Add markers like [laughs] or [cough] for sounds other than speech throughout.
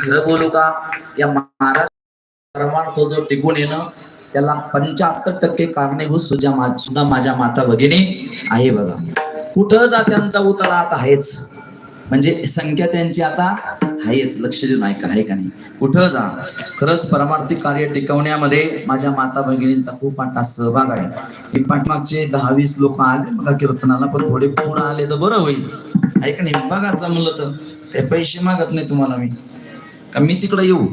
खरं बोलू का या महाराष्ट्र परमार्थ जो टिकून येणं त्याला पंच्याहत्तर टक्के कारणीभूत सुद्धा सुद्धा माझ्या माता भगिनी आहे बघा. कुठं जा त्यांचा उतळा आता आहेच. म्हणजे संख्या त्यांची आता आहेच. लक्ष देऊन ऐका आहे का नाही? कुठं जा. खरंच परमार्थिक कार्य टिकवण्यामध्ये माझ्या माता भगिनींचा खूप मोठा सहभाग आहे. हे पाठमागचे दहा वीस लोक आले बघा कीर्तनाला पण थोडे पुढे आले तर बरं होईल. आहे का नाही? बघा जमलं तर. काही पैसे मागत नाही तुम्हाला मी. का मी तिकडे येऊ.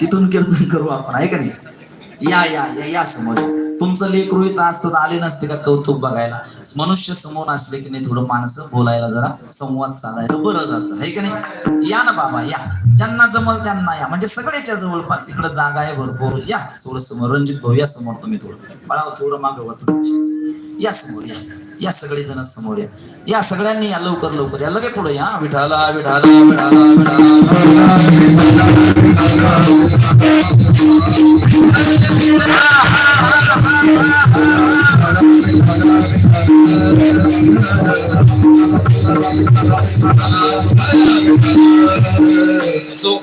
तिथून कीर्तन करू आपण आहे का नाही? या या या या समोर. तुमचं लेख रोहित असतं आले नसते का कौतुक बघायला? मनुष्य समोर असले की नाही थोडं माणसं बोलायला जरा संवाद साधायला बरं जातं आहे का नाही? या ना बाबा या. ज्यांना जमल त्यांना या. म्हणजे सगळ्याच्या जवळपास इकडे जागा आहे भरपूर. या थोडं समोर. रणजित भाऊ या समोर तुम्ही थोडं. बाळा थोडं मागवा तुम्ही या समोर या. या सगळे जण समोर या. या सगळ्यांनी या लवकर लवकर या. लगे पुढे या. विठाला विठाला विठाला सो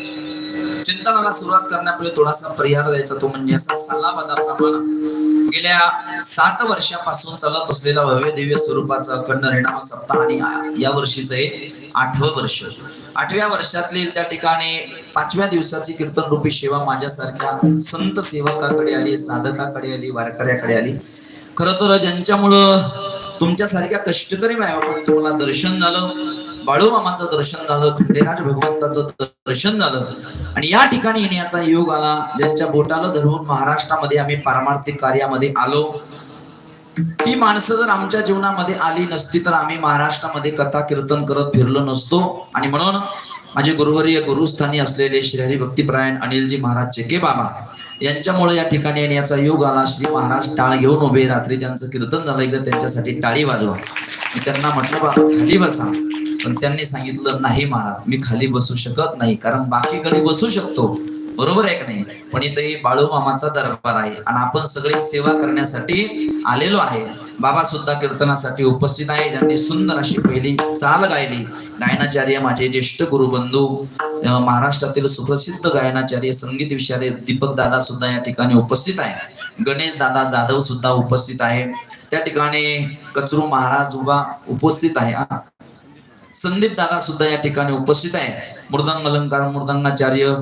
चिंतनाला सुरुवात करण्यापूर्वी थोडासा परिहार द्यायचा. तो म्हणजे असा सल्ला सालाबादाप्रमाणे गेल्या सात वर्षापासून चालत असलेला भव्य दिव्य स्वरूपाचा अखंड रेणाम सप्ताह आणि या वर्षीचं हे आठवं वर्ष. आठव्या वर्षातली त्या ठिकाणी पाचव्या दिवसाची कीर्तन रूपी सेवा माझ्यासारख्या संत सेवकाकडे आली साधकाकडे आली वारकऱ्याकडे आली. खर तर ज्यांच्यामुळं तुमच्यासारख्या कष्टकरी मायबापांचं मला दर्शन झालं बाळूमामाचं दर्शन झालं खंडेराज भगवंताचं दर्शन झालं. आणि या ठिकाणी येण्याचा योग आला. ज्यांच्या बोटाला धरून महाराष्ट्रामध्ये आम्ही पारमार्थिक कार्यामध्ये आलो. ती माणसं जर आमच्या जीवनामध्ये आली नसती तर आम्ही महाराष्ट्रामध्ये कथा कीर्तन करत फिरलो नसतो. आणि म्हणून माझे गुरुवर्य गुरुस्थानी असलेले श्री भक्तिप्रायण अनिलजी महाराज चेके बाबा यांच्यामुळे या ठिकाणी येण्याचा योग आला. श्री महाराज टाळ घेऊन उभे. रात्री त्यांचं कीर्तन झालं. एकदा त्यांच्यासाठी टाळी वाजवा. मी त्यांना म्हटलं बाबा खाली बसा. पण त्यांनी सांगितलं नाही महाराज मी खाली बसू शकत नाही कारण बाकीकडे बसू शकतो. बरोबर आहे का नाही? पण इथे बाळू मामाचा दरबार आहे आणि आपण सगळे सेवा करण्यासाठी आलेलो आहे. बाबा सुद्धा कीर्तनासाठी उपस्थित आहे. ज्यांनी सुंदर अशी पहिली चाल गायली. गायनाचार्य माझे ज्येष्ठ गुरुबंधू महाराष्ट्रातील सुप्रसिद्ध गायनाचार्य संगीत विषयाले दीपक दादा सुद्धा या ठिकाणी उपस्थित आहे. गणेश दादा जाधव सुद्धा उपस्थित आहे. त्या ठिकाणी कचरू महाराज उभा उपस्थित आहे हा. संदीप दादा सुद्धा या ठिकाणी उपस्थित आहे. मृदंग अलंकार मृदंगाचार्य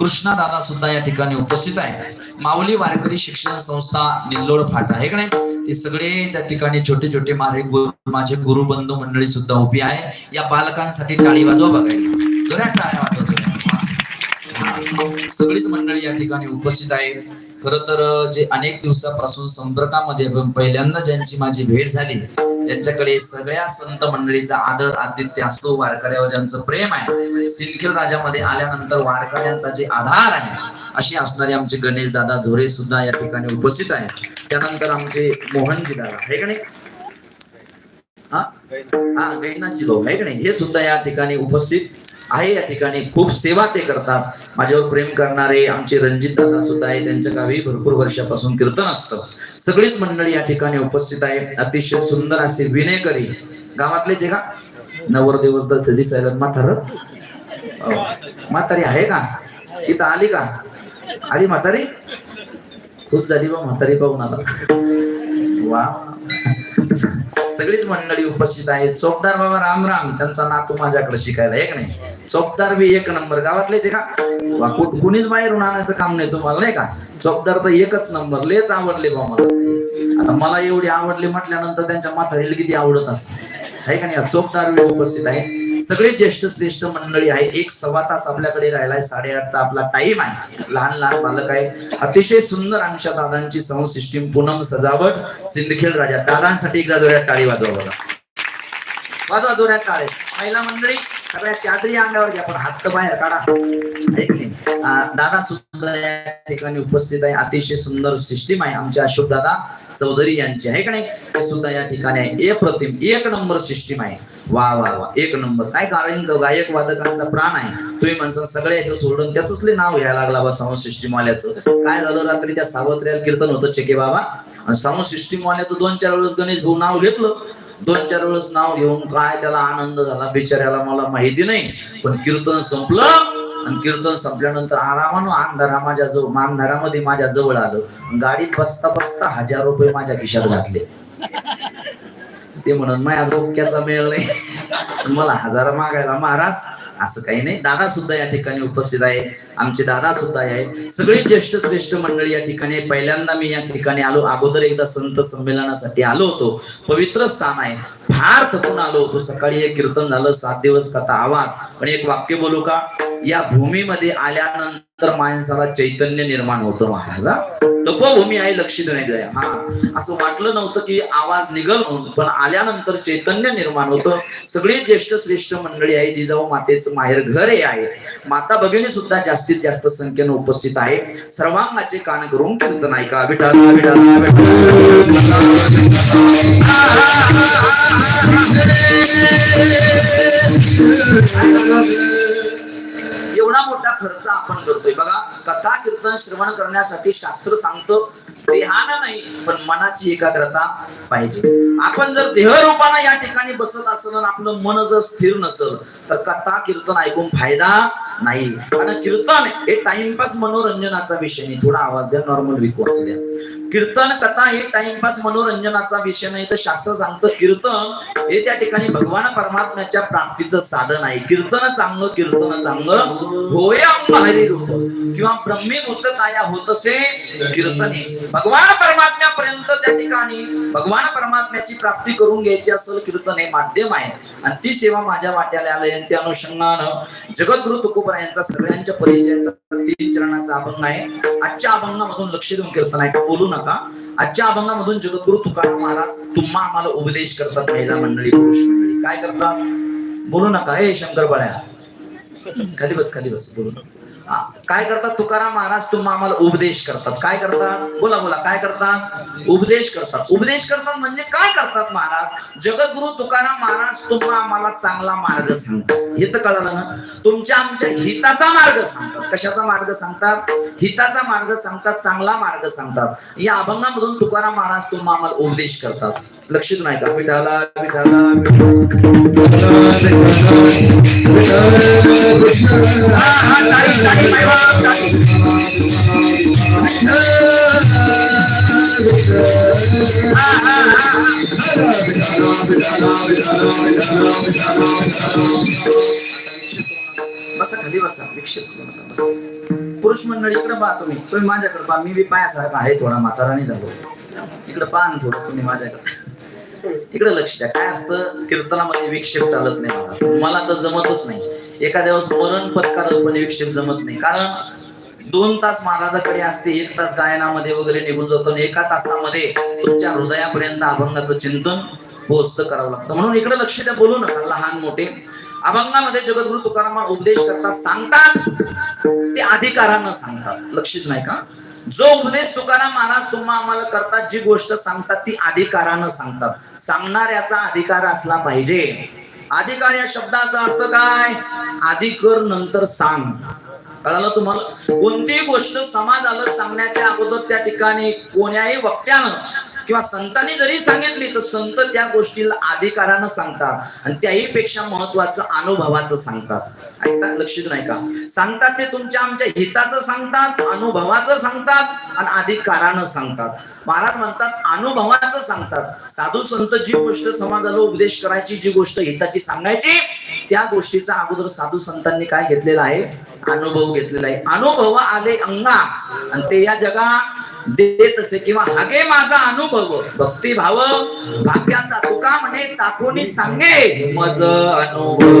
कृष्णा दादा सुद्धा या ठिकाणी उपस्थित आहे. माऊली वारकरी शिक्षण संस्था निल्लोळ फाटा आहे का नाही? ते सगळे त्या ठिकाणी छोटे छोटे मारे गुरु माझे गुरुबंधू मंडळी सुद्धा उभी आहे. या बालकांसाठी टाळी वाजवा बघायला जोरात टाळ्या वाजवतो सगळीच मंडळी या ठिकाणी उपस्थित आहे खर तर जे अनेक दिवसापासून संपर्कामध्ये पण पहिल्यांदा ज्यांची माझी भेट झाली त्यांच्याकडे सगळ्या संत मंडळीचा आदर आदित्य असतो. वारकऱ्यावर ज्यांचं प्रेम आहे सिंदखेड राजामध्ये आल्यानंतर वारकऱ्यांचा जे आधार आहे अशी असणारे आमचे गणेश दादा झोरे सुद्धा या ठिकाणी उपस्थित आहे त्यानंतर आमचे मोहनजी दादा आहे का नाही? हा? हा गैनाची भाऊ आहे का नाही? हे सुद्धा या ठिकाणी उपस्थित. आहे या ठिकाणी. खूप सेवा ते करतात. माझ्यावर प्रेम करणारे आमचे रणजित दादा सुद्धा आहे. त्यांच्या गावी भरपूर वर्षापासून कीर्तन असतं. सगळीच मंडळी या ठिकाणी उपस्थित आहे अतिशय सुंदर असे विनयकरी गावातले जे का? नवरदेवस दिसायला म्हातार? म्हातारी आहे का? इथं आली का? आली म्हातारी? खुश झाली बा म्हातारी पाहून आता. वा. सगळीच मंडळी उपस्थित आहेत. चोपदार बाबा राम राम. त्यांचा नातू माझ्याकडे शिकायला एक नाही? चोपदार बी एक नंबर. गावातलेच आहे का? कुणीच बाहेरून आणायचं काम नाही तुम्हाला नाही का? चोपदार तर एकच नंबर. लेच आवडले बा मला. आता मला एवढी आवडली म्हटल्यानंतर त्यांच्या म्हातारीला किती आवडत असत आहे का नाही? चोपदार बी उपस्थित आहे. सगळे ज्येष्ठ श्रेष्ठ मंडळी आहे. एक सव्वा तास आपल्याकडे राहिलाय साडेआठचा आपला टाइम आहे. लहान लहान बालक आहे. अतिशय सुंदर आमच्या दादांची साऊंड सिस्टीम पूनम सजावट सिंदखेड राजा. दादांसाठी एकदा जोऱ्यात टाळी वाजवा बघा. वाजवा जोऱ्यात टाळे. महिला मंडळी सगळ्या चादरी अंगावर घ्या पण हात बाहेर काढा. दादा सुद्धा या ठिकाणी उपस्थित आहे. अतिशय सुंदर सिस्टीम आहे आमच्या अशोक दादा चौधरी यांची. आहे का नाही? ते सुद्धा या ठिकाणी आहे. एक प्रतिम एक नंबर सिस्टीम आहे. वा वा वा. एक नंबर. काय कारण? गायक वादकांचा प्राण आहे. तुम्ही म्हणसा सगळे याचं सोडून त्याच नाव घ्यायला लागला बा साऊंड सिस्टीम वाल्याचं काय झालं रात्री त्या सावत्र्याला कीर्तन होतं चेके बाबा? आणि साऊंड सिस्टीम वाल्याचं दोन चार वेळेस गणेश भाऊ नाव घेतलं. दोन चार वेळेस नाव घेऊन काय त्याला आनंद झाला बिचाऱ्याला मला माहिती नाही. पण कीर्तन संपलं आणि कीर्तन संपल्यानंतर आरामानं अंधारा माझ्या जवळ अंधारामध्ये माझ्या जवळ आलं. गाडीत बसता बसता हजार रुपये माझ्या खिशात घातले. ते म्हणून माझ्या डोक्याचा मेळ नाही. [laughs] मला हजार मागायला महाराज असं काही नाही. दादा सुद्धा या ठिकाणी उपस्थित आहे. आमचे दादा सुद्धा आहे. सगळे ज्येष्ठ श्रेष्ठ मंडळी या ठिकाणी पहिल्यांदा मी या ठिकाणी आलो. अगोदर एकदा संत संमेलनासाठी आलो होतो. पवित्र स्थान आहे. फार थकून आलो होतो. सकाळी एक कीर्तन झालं. सात दिवस कथा आवाज. पण एक वाक्य बोलू का? या भूमीमध्ये आल्यानंतर माणसाला चैतन्य निर्माण होतं महाराजा तपोभूमी हो, आहे लक्ष दया. हा. असं वाटलं नव्हतं की आवाज निघल म्हणून पण आल्यानंतर चैतन्य निर्माण होतं. सगळी ज्येष्ठ श्रेष्ठ मंडळी आहे जिजाऊ मातेचं माहेर घर हे आहे. माता भगिनी सुद्धा जास्तीत जास्त संख्येनं उपस्थित आहे. सर्वांगाचे कान करून कीर्तन ऐका विठाला विठाला एवढा खर्च आपण करतोय. बघा कथा कीर्तन श्रवण करण्यासाठी शास्त्र सांगतो. देहाना नाही पण मनाची एकाग्रता पाहिजे. आपण जर देहरूपानं या ठिकाणी बसत असेल आणि आपलं मन जर स्थिर नसेल तर कथा कीर्तन ऐकून फायदा नाही. कारण कीर्तन हे टाइमपास मनोरंजनाचा विषय नाही. थोडा आवाज द्या नॉर्मल विकू असू द्या. कीर्तन कथा हे टाइमपास मनोरंजनाचा विषय नाही. तर शास्त्र सांगतं कीर्तन हे त्या ठिकाणी भगवान परमात्म्याच्या प्राप्तीचं साधन आहे. कीर्तन चांगलं कीर्तन चांगलं. होय अंग रूप. किंवा ब्रह्मीभूत काया होतसे कीर्तने भगवान परमात्म्यापर्यंत त्या ठिकाणी भगवान परमात्म्याची प्राप्ती करून घ्यायची असेल कीर्तन हे माध्यम आहे. आणि ती सेवा माझ्या वाट्याला आली आणि त्या अनुषंगानं जगद्गुरु तुकोबरा यांचा सगळ्यांच्या परिचयाचा तीन चरणाचा अभंग आहे. आजच्या अभंगामधून लक्ष देऊन कीर्तन आहे बोलू नका. आजच्या अभंगामधून जगद्गुरु तुकाराम महाराज तुम्हा आम्हाला उपदेश करतात महिला मंडळी पुरुष मंडळी. काय करतात? बोलू नका हे शंकर बळ्या खाली बस खाली बस बोलू नका. काय करतात तुकाराम महाराज तुम्हा आम्हाला उपदेश करतात. काय करतात बोला बोला. काय करतात उपदेश करतात. उपदेश करतात म्हणजे काय करतात महाराज? जगद्गुरु तुकाराम महाराज तुम्हा आम्हाला चांगला मार्ग सांगतात. हे तर कळलं ना? तुमच्या आमच्या हिताचा मार्ग सांगतात. कशाचा मार्ग सांगतात? हिताचा मार्ग सांगतात चांगला मार्ग सांगतात. या अभंगामधून तुकाराम महाराज तुम्हा आम्हाला उपदेश करतात. लक्षित नाही का? विठाला विठाला बसा खाली बसा विक्षेप बसा. पुरुष मंडळी इकडे पहा तुम्ही. तुम्ही माझ्याकडे पहा. मी बी पायासारखा आहे थोडा म्हाताराने झालो. इकडे पहा ना थोडं तुम्ही माझ्याकडे. इकडे लक्ष द्या. काय असतं? कीर्तनामध्ये विक्षेप चालत नाही मला तर जमतच नाही. एखाद्या वेळेस मरण पत्कारत पण विक्षेप जमत नाही. कारण दोन तास महाराजाकडे असते एक तास गायनामध्ये वगैरे निघून जातो आणि एका तासामध्ये तुमच्या हृदयापर्यंत अभंगाचं चिंतन पोहोचतं करावं लागतं. म्हणून इकडे लक्ष द्या बोलू नका लहान मोठे. अभंगामध्ये जगद्गुरु तुकाराम उपदेश करतात सांगतात. ते अधिकारानं सांगतात. लक्षित नाही का? जो उपदेश तुकाराम महाराज तुम्हा आम्हाला करतात जी गोष्ट सांगतात ती अधिकारानं सांगतात. सांगणाऱ्याचा अधिकार असला पाहिजे. अधिकार या शब्दाचा अर्थ काय? अधिकर नंतर सांग. कळालं तुम्हाला? कोणतीही गोष्ट समाजाला सांगण्याच्या अगोदर त्या ठिकाणी कोण्याही वक्त्यानं किंवा संतांनी जरी सांगितली तर संत त्या गोष्टीला अधिकारानं सांगतात आणि त्याही पेक्षा महत्वाचं अनुभवाचं सांगतात. ऐकता लक्षित नाही का सांगतात ते तुमच्या आमच्या हिताचं सांगतात अनुभवाचं सांगतात आणि अधिकारानं सांगतात. महाराज म्हणतात अनुभवाचं सांगतात. साधू संत जी गोष्ट समाजाला उपदेश करायची जी गोष्ट हिताची सांगायची त्या गोष्टीचा अगोदर साधू संतांनी काय घेतलेला आहे? अनुभव घेतलेला आहे. अनुभव आले अंगा. आणि ते या जगा देत असे किंवा हगे माझा अनुभव. भक्ती भाव भाग्याचा तुका म्हणे चाखोनी सांगे मज अनुभव.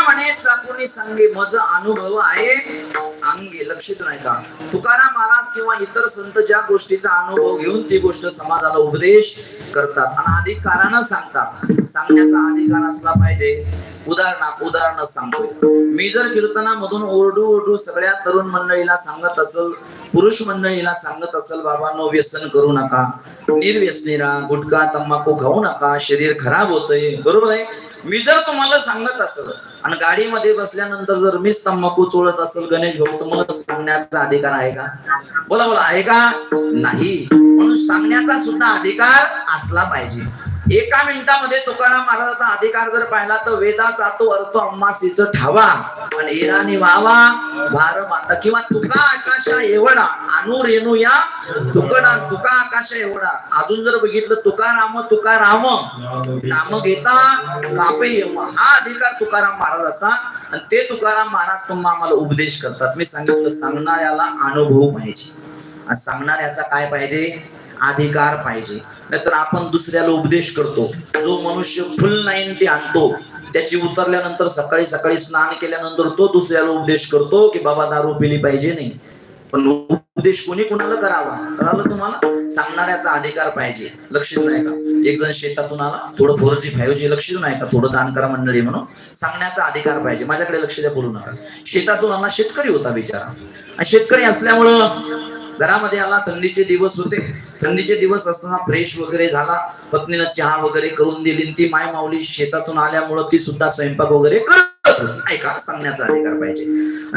म्हणे चाकूने सांगे माझा अनुभव आहे. लक्षित नाही का? तुकाराम महाराज किंवा इतर संत ज्या गोष्टीचा अनुभव घेऊन ती गोष्ट समाजाला उपदेश करतात आणि अधिकारानं सांगतात. सांगण्याचा अधिकार असला पाहिजे. उदाहरणा उदाहरण सांगतो. मी जर कीर्तनामधून ओरडू ओरडू सगळ्या तरुण मंडळीला सांगत असल पुरुष मंडळीला सांगत असल बाबांनो व्यसन करू नका. निर्व्यसनी गुटखा तंबाखू खाऊ नका. शरीर खराब होतंय. बरोबर आहे? मी जर तुम्हाला सांगत असेल आणि गाडीमध्ये बसल्यानंतर जर मीच तंबाखू चोळत असेल गणेश भाऊ तुम्हाला सांगण्याचा अधिकार आहे का? बोला बोला आहे का? नाही. म्हणून सांगण्याचा सुद्धा अधिकार असला पाहिजे. एका मिनिटामध्ये तुकाराम महाराजाचा अधिकार जर पाहिला तर वेदाचा तो अर्थ अम्मासीच ठावा. आणि इराणी व्हावा भार माता किंवा तुका आकाशा एवढा अनु रेणू या तुकडा तुका आकाशा एवढा. अजून जर बघितलं तुकाराम तुकाराम. नाम घेता कापे हा अधिकार तुकाराम महाराजाचा. आणि ते तुकाराम महाराज तुम्हाला आम्हाला उपदेश करतात. मी सांगितलं सांगणाऱ्याला अनुभव पाहिजे. सांगणाऱ्याचा काय पाहिजे? अधिकार पाहिजे. नाहीतर आपण दुसऱ्याला उपदेश करतो. जो मनुष्य फुल नाईन्टी आणतो त्याची उतरल्यानंतर सकाळी सकाळी स्नान केल्यानंतर तो दुसऱ्याला उपदेश करतो की बाबा दारू पिली पाहिजे नाही. पण उपदेश कोणी कुणाला करावा? कळालं तुम्हाला? सांगणाऱ्याचा अधिकार पाहिजे. लक्षात नाही का? एक जण शेतातून आला थोडं फोर जी फाईव्ह जी लक्षात नाही का? थोडं जाणकारा मंडळी म्हणून. सांगण्याचा अधिकार पाहिजे. माझ्याकडे लक्ष द्या बोलू नका शेतातून आला शेतकरी होता बिचारा. आणि शेतकरी असल्यामुळं घरामध्ये आला थंडीचे दिवस होते. थंडीचे दिवस असताना फ्रेश वगैरे झाला. पत्नीनं चहा वगैरे करून दिली ती माय माऊली शेतातून आल्यामुळं ती सुद्धा स्वयंपाक वगैरे करत ऐका सांगण्याचा अधिकार पाहिजे.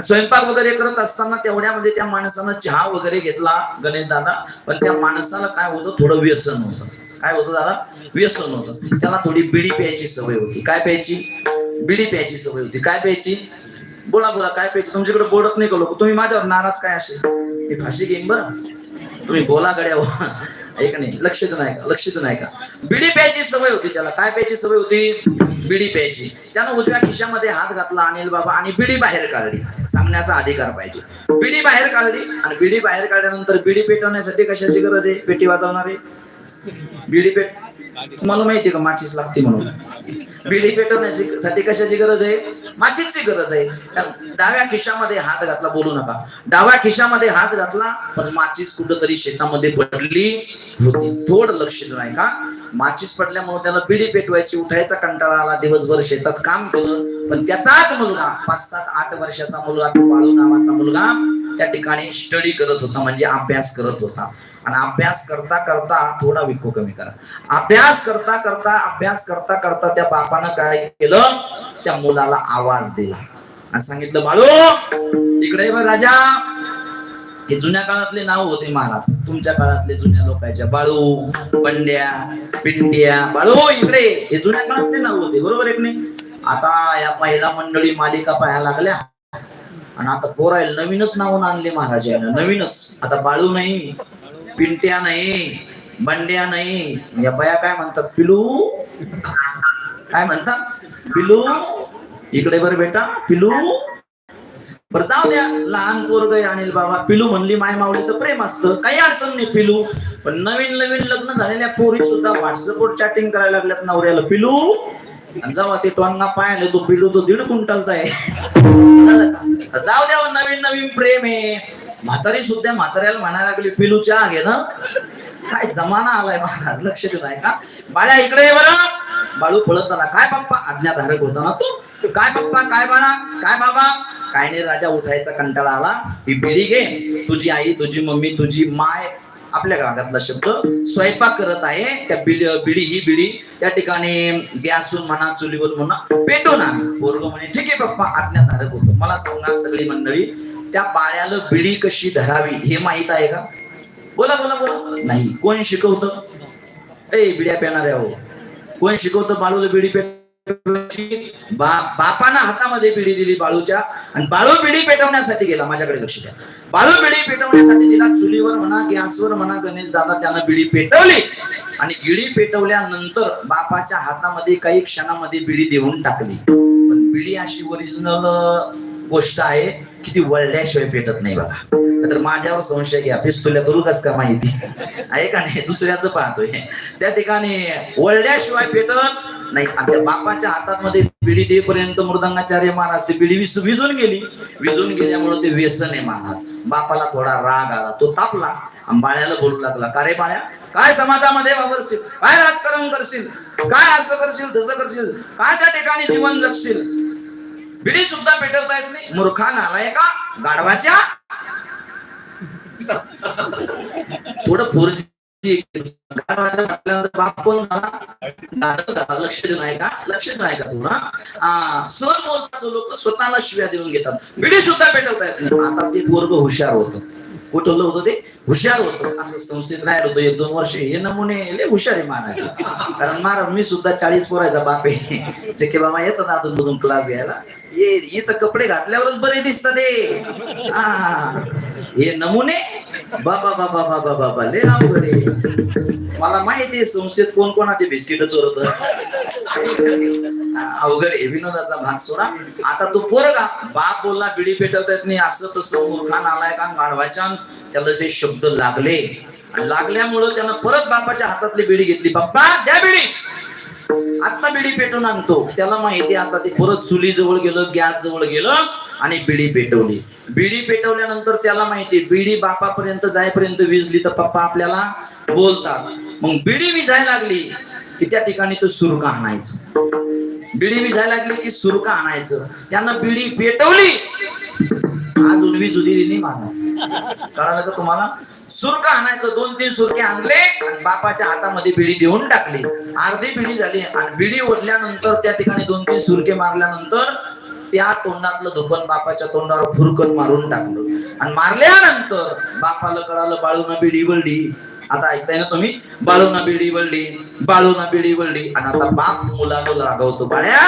स्वयंपाक वगैरे करत असताना तेवढ्यामध्ये म्हणजे त्या माणसानं चहा वगैरे घेतला गणेश दादा. पण त्या माणसाला काय होतं थोडं व्यसन होतं. काय होतं दादा? व्यसन होतं. त्याला थोडी बिडी प्यायची सवय होती. काय प्यायची? बिडी प्यायची सवय होती. काय प्यायची? बोला बोला काय प्यायची तुमच्याकडे बोलत नाही का लोक? तुम्ही माझ्यावर नाराज काय असेल मी फाशी घेईन बरं. तुम्ही बोला गड्या हो. ऐक नाही लक्षात नाही का? लक्षात नाही का? बिडी प्यायची सवय होती त्याला. काय प्यायची सवय होती? बिडी प्यायची. त्यानं उजव्या खिशामध्ये हात घातला अनिल बाबा आणि बिडी बाहेर काढली. सांगण्याचा अधिकार पाहिजे. बिडी बाहेर काढली आणि बिडी बाहेर काढल्यानंतर बिडी पेटवण्यासाठी कशाची गरज आहे? पेटी वाजवणारी बिडी पेट तुम्हाला माहिती का माचीस लागते म्हणून? बिडी पेटवण्यासाठी कशाची गरज आहे? माचीसची गरज आहे. डाव्या खिशामध्ये हात घातला बोलू नका. डाव्या खिशामध्ये हात घातला पण माचीस कुठंतरी शेतामध्ये पडली होती. थोड लक्ष नाही का माचीस पडल्यामुळे त्याला बिडी पेटवायची उठायचा कंटाळा आला दिवसभर शेतात काम केलं. पण त्याचाच मुलगा पाच सात आठ वर्षाचा मुलगा तो बाळू नावाचा मुलगा त्या ठिकाणी स्टडी करत होता म्हणजे अभ्यास करत होता. आणि अभ्यास करता करता थोडा विको कमी करा. अभ्यास करता करता अभ्यास करता करता त्या बापानं काय केलं? त्या मुलाला आवाज दिला. आणि सांगितलं बाळू इकडे राजा. हे जुन्या काळातले नाव होते महाराज. तुमच्या काळातले जुन्या लोकांच्या बाळू पंड्या पिंड्या बाळू हो, इकडे. हे जुन्या काळातले नाव होते बरोबर एक नाही? आता या महिला मंडळी मालिका पाहायला लागल्या. आणि आता पोरायला नवीनच नावून आणले महाराज यानं नवीनच. आता बाळू नाही पिंट्या नाही बंड्या नाही. या बाया काय म्हणतात? पिलू? काय म्हणतात? पिलू? इकडे बर बेटा पिलू? बरं जाऊ द्या. लहान पोरग अनिल बाबा. पिलू म्हणली माय मावली तर प्रेम असतं. काही अडचण नाही पिलू. पण नवीन नवीन लग्न झालेल्या पोरी सुद्धा व्हॉट्सअपवर चॅटिंग करायला लागल्यात नवऱ्याला. पिलू आणि जेव्हा ते टोंगा पाहिले तो पिलू तो दीड क्विंटलचा आहे. जाऊ द्या नवीन नवीन प्रेम आहे. म्हातारी सुद्धा म्हाताऱ्याला म्हणायला लागली पिलू चहा घे ना. काय जमाना आलाय महाराज लक्ष देत आहे का? बाळ्या इकडे ये बरं. बाळू पळत आला काय पप्पा? आज्ञाधारक होता ना तू? काय पप्पा? काय बाळा? काय बाबा? काय नाही राजा उठायचा कंटाळा आला. ही बिडी घे. तुझी आई तुझी मम्मी तुझी माय आपल्या भागातला शब्द स्वयंपाक करत आहे. त्या बिडी बिडी ही बिडी त्या ठिकाणी गॅसून म्हणा चुलीवर म्हणा पेटवून आण. पोरग म्हणे ठीक आहे पप्पा आज्ञाधारक होतो. मला सांगा सगळी मंडळी त्या बाळ्याला बिडी कशी धरावी हे माहीत आहे का? बोला बोला बोला. नाही कोण शिकवत? ए बिड्या पेणाऱ्या हो. कोण शिकवतं बाळूला बिडी पेट बापानं हातामध्ये बिडी दिली बाळूच्या आणि बाळू बिडी पेटवण्यासाठी गेला माझ्याकडे लक्ष द्या. बाळू बिडी पेटवण्यासाठी दिला चुलीवर म्हणा गॅसवर म्हणा गणेश दादा त्यानं बिडी पेटवली. आणि गिडी पेटवल्यानंतर बापाच्या हातामध्ये काही क्षणामध्ये बिडी देऊन टाकली. पण बिडी अशी ओरिजिनल गोष्ट आहे की ती वळल्याशिवाय पेटत नाही बघा. तर माझ्यावर संशय घ्या. पिस्तुल्या करू कस का माहिती? आहे का नाही? दुसऱ्याचं पाहतोय. त्या ठिकाणी वळल्याशिवाय पेटत नाही. आणि त्या बापाच्या हातामध्ये पिढी देपर्यंत मृदंगाचार्य महाराज ती पिढी विस- विजून गेली. विजून गेल्यामुळे ते व्यसन आहे महाराज. बापाला थोडा राग आला. तो तापला. आणि बाळ्याला बोलू लागला का रे बाळ्या? काय समाजामध्ये वावरशील? काय राजकारण करशील? काय असं करशील तसं करशील? काय त्या ठिकाणी जीवन जगशील? बिडी सुद्धा पेटवता येत नाही. मूर्खा नालाय का? गाढवाच्या? थोडं फोरजी. बाप कोण झाला? झाला. लक्ष देऊन आहे का? लक्ष देऊन नाही का तुला सहज बोलतात लोक स्वतःला शिव्या देऊन घेतात. बिडी सुद्धा पेटवता येत नाही. आता ते पोरग हुशार होतं. कुठवलं होतं ते? हुशार होतं. असं संस्थेत राहिलं होतं एक दोन वर्ष. हे नमुने लय हुशार आहे महाराज कारण महाराज मी सुद्धा चाळीस पोरायचा बाप आहे. चक्के बाबा येतात अजून मधून क्लास घ्यायला. ये इथं कपडे घातल्यावरच बरे दिसतात ते हा हे नमुने? बाबा बाबा बाबा बाबा लय अवघड मला माहिती आहे संस्थेत कोण कोणाचे बिस्किट चोरत. अवघड आहे. विनोदाचा भाग सोडा. आता तो पोरगा बाप बोलला बिडी पेटवत येत नाही असं तसं. हो, मूर्खान आलाय का? गाढवाच्या त्याला ते शब्द लागले. लागल्यामुळं त्यानं परत बापाच्या हातातली बिडी घेतली. बाप्पा द्या बिडी. आता बिडी पेटून आणतो. त्याला माहिती आता ते परत चुली जवळ गेलं गॅस जवळ गेलं आणि बिडी पेटवली. बिडी पेटवल्यानंतर त्याला माहिती बिडी बापापर्यंत जायपर्यंत विजली. तर पप्पा आपल्याला बोलतात. मग बिडी विजायला लागली. की त्या ठिकाणी तो सुरका आणायचं. बिडी विजायला लागली की सुरका आणायचं. त्यानं बिडी पेटवली. अजून वीज दिली नाही कळालं का तुम्हाला? सुरका आणायचं. दोन तीन सुरके आणले आणि बापाच्या हातामध्ये बिडी देऊन टाकली. अर्धी बिडी झाली आणि बिडी ओढल्यानंतर त्या ठिकाणी दोन तीन सुरके मारल्यानंतर त्या तोंडातलं धुपन बापाच्या तोंडावर फुरकन मारून टाकलं. आणि मारल्यानंतर बापाला कळालं बाळून बिडी वळली आता ऐकताय ना तुम्ही? बाळूना बिडी वळली बाळूना बिडी वळली. आणि आता बाप मुलांना रागवतो. बाळ्या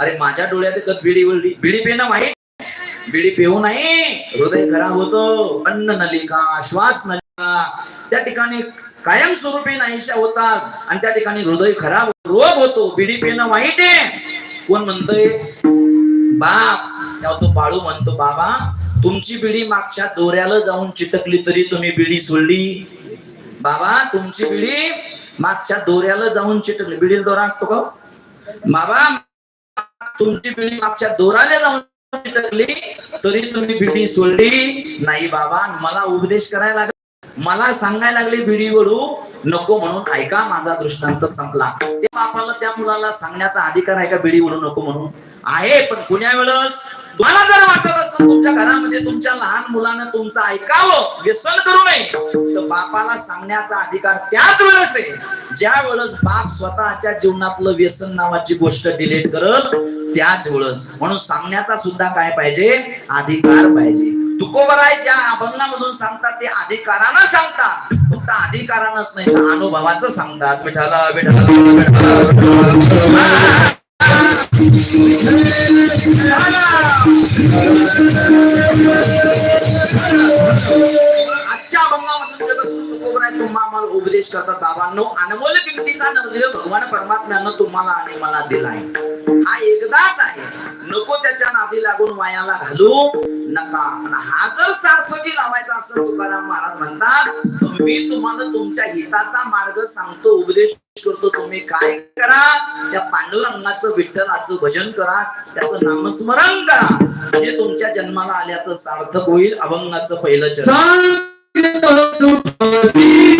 अरे माझ्या डोळ्यात कत बिडी वळली. बिडी पेणं माहीत? बिडी पेऊ नाही हृदय खराब होतो. अन्न नलिका श्वास नलिका. त्या ठिकाणी कायमस्वरूपी नाहीशा होतात. आणि त्या ठिकाणी हृदय खराब रोग होतो. बिडी पेणं वाईट आहे. कोण म्हणतोय? बाप. तेव्हा तो बाळू म्हणतो बाबा तुमची बिडी मागच्या दोऱ्याला जाऊन चिटकली तरी तुम्ही बिडी सोडली. बाबा तुमची बिडी मागच्या दोऱ्याला जाऊन चिटकली. बिडील दोरा असतो का हो? बाबा तुमची बिडी मागच्या दोराला जाऊन चिटकली तरी तुम्ही बिडी सोडली. नाही बाबा मला उपदेश करायला लागला. मला सांगायला लागले बिडीवडू नको म्हणून. ऐका माझा दृष्टांत संपला. त्या बापाला त्या मुलाला सांगण्याचा अधिकार आहे का बिडीवडू नको म्हणून? आहे पण कुण्या वेळेस? तुम्हाला जर वाटत असेल तुमच्या घरामध्ये तुमच्या लहान मुलानं तुमचं ऐकावं व्यसन करू नये तर बापाला सांगण्याचा अधिकार त्याच वेळेस आहे. ज्या वेळेस बाप स्वतःच्या जीवनातलं व्यसन नावाची गोष्ट डिलीट करत त्याच वेळेस. म्हणून सांगण्याचा सुद्धा काय पाहिजे? अधिकार पाहिजे. तुकोबराय ज्या अभंगामधून सांगतात ते अधिकारानं सांगतात. फक्त अधिकारानंच नाही तर अनुभवाचं सांगतात. मिठाला विठाला विठाला आजच्या नाही तुम्हा आम्हाला उपदेश करता बाबांनो अनमोल किमतीचा नवदेव भगवान परमात्म्यानं तुम्हाला आणि मला दिलाय. हा एकदाच आहे. नको त्याच्या नादी लागून वायाला घालू नका. हा जर सार्थकी लावायचा असं तुकाराम महाराज म्हणतात मी तुम्हाला तुमच्या हिताचा मार्ग सांगतो उपदेश करतो. तुम्ही काय करा? त्या पांडुरंगाचं विठ्ठलाचं भजन करा. त्याचं नामस्मरण करा. म्हणजे तुमच्या जन्माला आल्याचं सार्थक होईल अभंगाचं पहिलं चरण.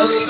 Thank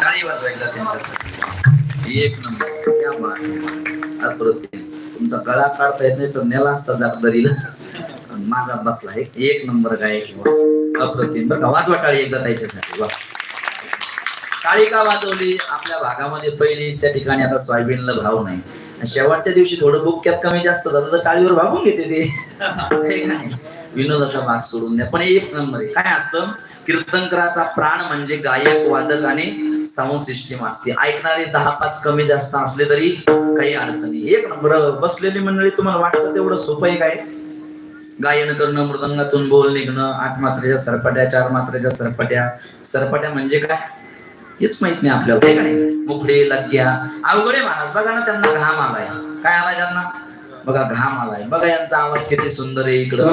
टाळी वाजवा त्यांच्यासाठी. एक नंबर. अप्रतिम तुमचा गळा काढता येत नाही तर नेला असता जागदरीला. माझा बसला एक एक नंबर गायक अप्रतिम बरं का? वाजवा टाळी एकदा त्याच्यासाठी वा टाळी का वाजवली? आपल्या भागामध्ये पहिलीच त्या ठिकाणी आता सोयाबीनला भाव नाही. शेवटच्या दिवशी थोडं बुक्यात कमी जास्त झालं तर टाळीवर भागून घेते ते. विनोदाचा भाग सोडून द्या. पण एक नंबर आहे. काय असतं? कीर्तनकराचा प्राण म्हणजे गायक वादक आणि साऊंड सिस्टीम असते. ऐकणारे दहा पाच कमी जास्त असले तरी काही अडचणी एक नंबर बसलेली मंडळी तुम्हाला वाटतं तेवढं सोपं आहे काय? गायन करणं मृदंगातून बोल निघणं आठ मात्रेच्या सरपट्या चार मात्रेच्या सरपट्या. सरपट्या म्हणजे काय? हेच माहीत नाही आपल्याला हे लग्ग्या. अवघड मुकडे लग्या अवघडे महाराज बघा ना त्यांना घाम आलाय. काय आलाय त्यांना? बघा घाम आलाय. बघा यांचा आवाज किती सुंदर आहे इकडं.